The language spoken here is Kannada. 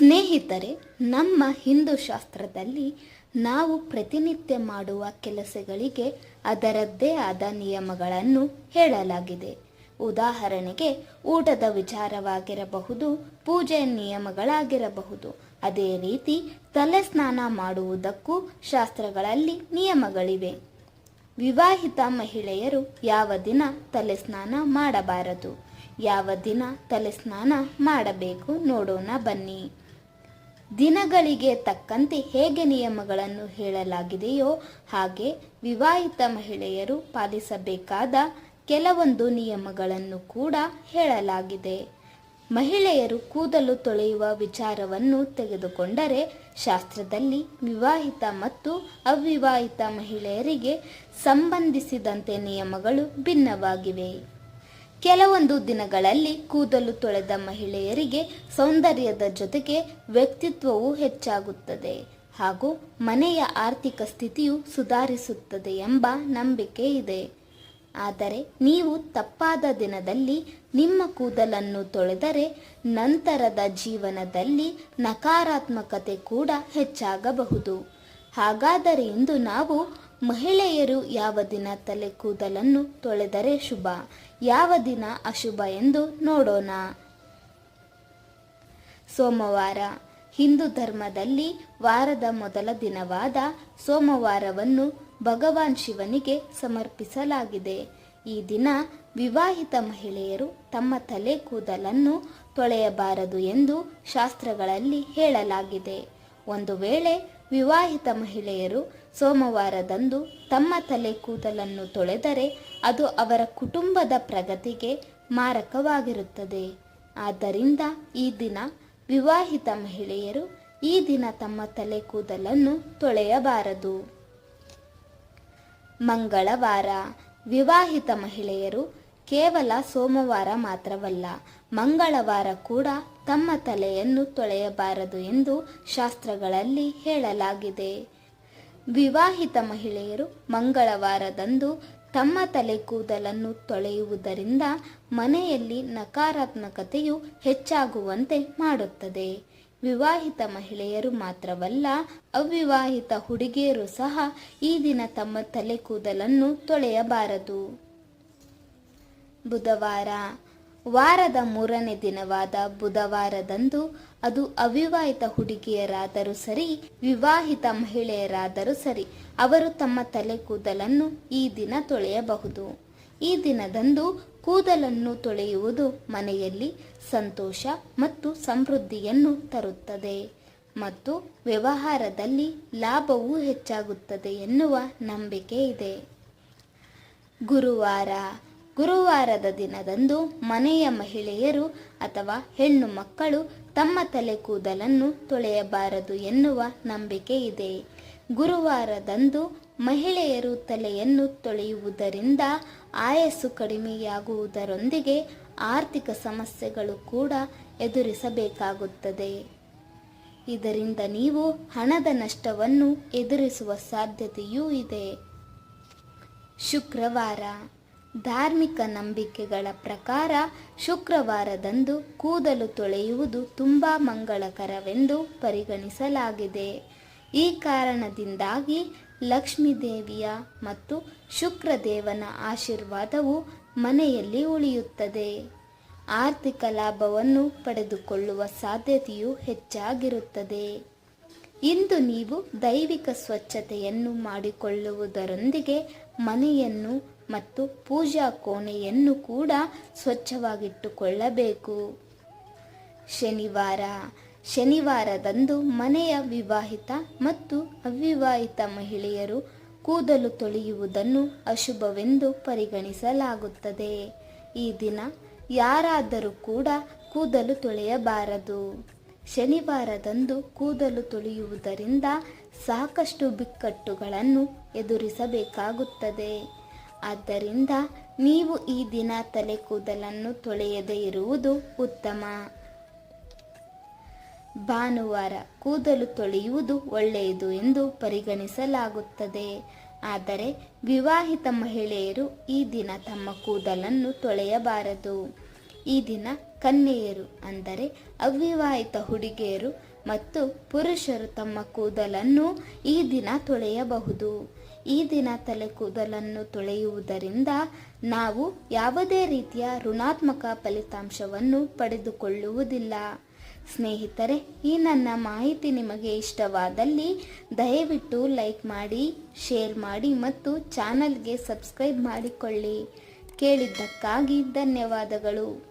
ಸ್ನೇಹಿತರೆ, ನಮ್ಮ ಹಿಂದೂ ಶಾಸ್ತ್ರದಲ್ಲಿ ನಾವು ಪ್ರತಿನಿತ್ಯ ಮಾಡುವ ಕೆಲಸಗಳಿಗೆ ಅದರದ್ದೇ ಆದ ನಿಯಮಗಳನ್ನು ಹೇಳಲಾಗಿದೆ. ಉದಾಹರಣೆಗೆ, ಊಟದ ವಿಚಾರವಾಗಿರಬಹುದು ಪೂಜೆಯ ನಿಯಮಗಳಾಗಿರಬಹುದು. ಅದೇ ರೀತಿ ತಲೆ ಸ್ನಾನ ಮಾಡುವುದಕ್ಕೂ ಶಾಸ್ತ್ರಗಳಲ್ಲಿ ನಿಯಮಗಳಿವೆ. ವಿವಾಹಿತ ಮಹಿಳೆಯರು ಯಾವ ದಿನ ತಲೆ ಸ್ನಾನ ಮಾಡಬಾರದು? ಯಾವ ದಿನ ತಲೆ ಸ್ನಾನ ಮಾಡಬೇಕು? ನೋಡೋಣ ಬನ್ನಿ. ದಿನಗಳಿಗೆ ತಕ್ಕಂತೆ ಹೇಗೆ ನಿಯಮಗಳನ್ನು ಹೇಳಲಾಗಿದೆಯೋ ಹಾಗೆ ವಿವಾಹಿತ ಮಹಿಳೆಯರು ಪಾಲಿಸಬೇಕಾದ ಕೆಲವೊಂದು ನಿಯಮಗಳನ್ನು ಕೂಡ ಹೇಳಲಾಗಿದೆ. ಮಹಿಳೆಯರು ಕೂದಲು ತೊಳೆಯುವ ವಿಚಾರವನ್ನು ತೆಗೆದುಕೊಂಡರೆ ಶಾಸ್ತ್ರದಲ್ಲಿ ವಿವಾಹಿತ ಮತ್ತು ಅವಿವಾಹಿತ ಮಹಿಳೆಯರಿಗೆ ಸಂಬಂಧಿಸಿದಂತೆ ನಿಯಮಗಳು ಭಿನ್ನವಾಗಿವೆ. ಕೆಲವೊಂದು ದಿನಗಳಲ್ಲಿ ಕೂದಲು ತೊಳೆದ ಮಹಿಳೆಯರಿಗೆ ಸೌಂದರ್ಯದ ಜೊತೆಗೆ ವ್ಯಕ್ತಿತ್ವವು ಹೆಚ್ಚಾಗುತ್ತದೆ ಹಾಗೂ ಮನೆಯ ಆರ್ಥಿಕ ಸ್ಥಿತಿಯು ಸುಧಾರಿಸುತ್ತದೆ ಎಂಬ ನಂಬಿಕೆ ಇದೆ. ಆದರೆ ನೀವು ತಪ್ಪಾದ ದಿನದಲ್ಲಿ ನಿಮ್ಮ ಕೂದಲನ್ನು ತೊಳೆದರೆ ನಂತರದ ಜೀವನದಲ್ಲಿ ನಕಾರಾತ್ಮಕತೆ ಕೂಡ ಹೆಚ್ಚಾಗಬಹುದು. ಹಾಗಾದರೆ ಇಂದು ನಾವು ಮಹಿಳೆಯರು ಯಾವ ದಿನ ತಲೆ ಕೂದಲನ್ನು ತೊಳೆದರೆ ಶುಭ? ಯಾವ ದಿನ ಅಶುಭ ಎಂದು ನೋಡೋಣ. ಸೋಮವಾರ. ಹಿಂದೂ ಧರ್ಮದಲ್ಲಿ ವಾರದ ಮೊದಲ ದಿನವಾದ ಸೋಮವಾರವನ್ನು ಭಗವಾನ್ ಶಿವನಿಗೆ ಸಮರ್ಪಿಸಲಾಗಿದೆ. ಈ ದಿನ ವಿವಾಹಿತ ಮಹಿಳೆಯರು ತಮ್ಮ ತಲೆ ಕೂದಲನ್ನು ತೊಳೆಯಬಾರದು ಎಂದು ಶಾಸ್ತ್ರಗಳಲ್ಲಿ ಹೇಳಲಾಗಿದೆ. ಒಂದು ವೇಳೆ ವಿವಾಹಿತ ಮಹಿಳೆಯರು ಸೋಮವಾರದಂದು ತಮ್ಮ ತಲೆ ಕೂದಲನ್ನು ತೊಳೆದರೆ ಅದು ಅವರ ಕುಟುಂಬದ ಪ್ರಗತಿಗೆ ಮಾರಕವಾಗಿರುತ್ತದೆ. ಆದ್ದರಿಂದ ಈ ದಿನ ವಿವಾಹಿತ ಮಹಿಳೆಯರು ಈ ದಿನ ತಮ್ಮ ತಲೆ ಕೂದಲನ್ನು ತೊಳೆಯಬಾರದು. ಮಂಗಳವಾರ ವಿವಾಹಿತ ಮಹಿಳೆಯರು ಕೇವಲ ಸೋಮವಾರ ಮಾತ್ರವಲ್ಲ, ಮಂಗಳವಾರ ಕೂಡ ತಮ್ಮ ತಲೆಯನ್ನು ತೊಳೆಯಬಾರದು ಎಂದು ಶಾಸ್ತ್ರಗಳಲ್ಲಿ ಹೇಳಲಾಗಿದೆ. ವಿವಾಹಿತ ಮಹಿಳೆಯರು ಮಂಗಳವಾರದಂದು ತಮ್ಮ ತಲೆ ಕೂದಲನ್ನು ತೊಳೆಯುವುದರಿಂದ ಮನೆಯಲ್ಲಿ ನಕಾರಾತ್ಮಕತೆಯು ಹೆಚ್ಚಾಗುವಂತೆ ಮಾಡುತ್ತದೆ. ವಿವಾಹಿತ ಮಹಿಳೆಯರು ಮಾತ್ರವಲ್ಲ, ಅವಿವಾಹಿತ ಹುಡುಗಿಯರು ಸಹ ಈ ದಿನ ತಮ್ಮ ತಲೆ ಕೂದಲನ್ನು ತೊಳೆಯಬಾರದು. ಬುಧವಾರ ವಾರದ ಮೂರನೇ ದಿನವಾದ ಬುಧವಾರದಂದು ಅದು ಅವಿವಾಹಿತ ಹುಡುಗಿಯರಾದರೂ ಸರಿ, ವಿವಾಹಿತ ಮಹಿಳೆಯರಾದರೂ ಸರಿ, ಅವರು ತಮ್ಮ ತಲೆ ಕೂದಲನ್ನು ಈ ದಿನ ತೊಳೆಯಬಹುದು. ಈ ದಿನದಂದು ಕೂದಲನ್ನು ತೊಳೆಯುವುದು ಮನೆಯಲ್ಲಿ ಸಂತೋಷ ಮತ್ತು ಸಮೃದ್ಧಿಯನ್ನು ತರುತ್ತದೆ ಮತ್ತು ವ್ಯವಹಾರದಲ್ಲಿ ಲಾಭವೂ ಹೆಚ್ಚಾಗುತ್ತದೆ ಎನ್ನುವ ನಂಬಿಕೆ ಇದೆ. ಗುರುವಾರ ಗುರುವಾರದ ದಿನದಂದು ಮನೆಯ ಮಹಿಳೆಯರು ಅಥವಾ ಹೆಣ್ಣು ಮಕ್ಕಳು ತಮ್ಮ ತಲೆ ಕೂದಲನ್ನು ತೊಳೆಯಬಾರದು ಎನ್ನುವ ನಂಬಿಕೆ ಇದೆ. ಗುರುವಾರದಂದು ಮಹಿಳೆಯರು ತಲೆಯನ್ನು ತೊಳೆಯುವುದರಿಂದ ಆಯಸ್ಸು ಕಡಿಮೆಯಾಗುವುದರೊಂದಿಗೆ ಆರ್ಥಿಕ ಸಮಸ್ಯೆಗಳು ಕೂಡ ಎದುರಿಸಬೇಕಾಗುತ್ತದೆ. ಇದರಿಂದ ನೀವು ಹಣದ ನಷ್ಟವನ್ನು ಎದುರಿಸುವ ಸಾಧ್ಯತೆಯೂ ಇದೆ. ಶುಕ್ರವಾರ. ಧಾರ್ಮಿಕ ನಂಬಿಕೆಗಳ ಪ್ರಕಾರ ಶುಕ್ರವಾರದಂದು ಕೂದಲು ತೊಳೆಯುವುದು ತುಂಬ ಮಂಗಳಕರವೆಂದು ಪರಿಗಣಿಸಲಾಗಿದೆ. ಈ ಕಾರಣದಿಂದಾಗಿ ಲಕ್ಷ್ಮೀದೇವಿಯ ಮತ್ತು ಶುಕ್ರದೇವನ ಆಶೀರ್ವಾದವು ಮನೆಯಲ್ಲಿ ಉಳಿಯುತ್ತದೆ. ಆರ್ಥಿಕ ಲಾಭವನ್ನು ಪಡೆದುಕೊಳ್ಳುವ ಸಾಧ್ಯತೆಯು ಹೆಚ್ಚಾಗಿರುತ್ತದೆ. ಇಂದು ನೀವು ದೈವಿಕ ಸ್ವಚ್ಛತೆಯನ್ನು ಮಾಡಿಕೊಳ್ಳುವುದರೊಂದಿಗೆ ಮನೆಯನ್ನು ಮತ್ತು ಪೂಜಾ ಕೋಣೆಯನ್ನು ಕೂಡ ಸ್ವಚ್ಛವಾಗಿಟ್ಟುಕೊಳ್ಳಬೇಕು. ಶನಿವಾರ. ಶನಿವಾರದಂದು ಮನೆಯ ವಿವಾಹಿತ ಮತ್ತು ಅವಿವಾಹಿತ ಮಹಿಳೆಯರು ಕೂದಲು ತೊಳೆಯುವುದನ್ನು ಅಶುಭವೆಂದು ಪರಿಗಣಿಸಲಾಗುತ್ತದೆ. ಈ ದಿನ ಯಾರಾದರೂ ಕೂಡ ಕೂದಲು ತೊಳೆಯಬಾರದು. ಶನಿವಾರದಂದು ಕೂದಲು ತೊಳೆಯುವುದರಿಂದ ಸಾಕಷ್ಟು ಬಿಕ್ಕಟ್ಟುಗಳನ್ನು ಎದುರಿಸಬೇಕಾಗುತ್ತದೆ. ಆದ್ದರಿಂದ ನೀವು ಈ ದಿನ ತಲೆ ಕೂದಲನ್ನು ತೊಳೆಯದೇ ಇರುವುದು ಉತ್ತಮ. ಭಾನುವಾರ ಕೂದಲು ತೊಳೆಯುವುದು ಒಳ್ಳೆಯದು ಎಂದು ಪರಿಗಣಿಸಲಾಗುತ್ತದೆ. ಆದರೆ ವಿವಾಹಿತ ಮಹಿಳೆಯರು ಈ ದಿನ ತಮ್ಮ ಕೂದಲನ್ನು ತೊಳೆಯಬಾರದು. ಈ ದಿನ ಕನ್ಯೆಯರು ಅಂದರೆ ಅವಿವಾಹಿತ ಹುಡುಗಿಯರು ಮತ್ತು ಪುರುಷರು ತಮ್ಮ ಕೂದಲನ್ನು ಈ ದಿನ ತೊಳೆಯಬಹುದು. ಈ ದಿನ ತಲೆ ಕೂದಲನ್ನು ತೊಳೆಯುವುದರಿಂದ ನಾವು ಯಾವುದೇ ರೀತಿಯ ಋಣಾತ್ಮಕ ಫಲಿತಾಂಶವನ್ನು ಪಡೆದುಕೊಳ್ಳುವುದಿಲ್ಲ. ಸ್ನೇಹಿತರೆ, ಈ ನನ್ನ ಮಾಹಿತಿ ನಿಮಗೆ ಇಷ್ಟವಾದಲ್ಲಿ ದಯವಿಟ್ಟು ಲೈಕ್ ಮಾಡಿ, ಶೇರ್ ಮಾಡಿ ಮತ್ತು ಚಾನಲ್ಗೆ ಸಬ್ಸ್ಕ್ರೈಬ್ ಮಾಡಿಕೊಳ್ಳಿ. ಕೇಳಿದ್ದಕ್ಕಾಗಿ ಧನ್ಯವಾದಗಳು.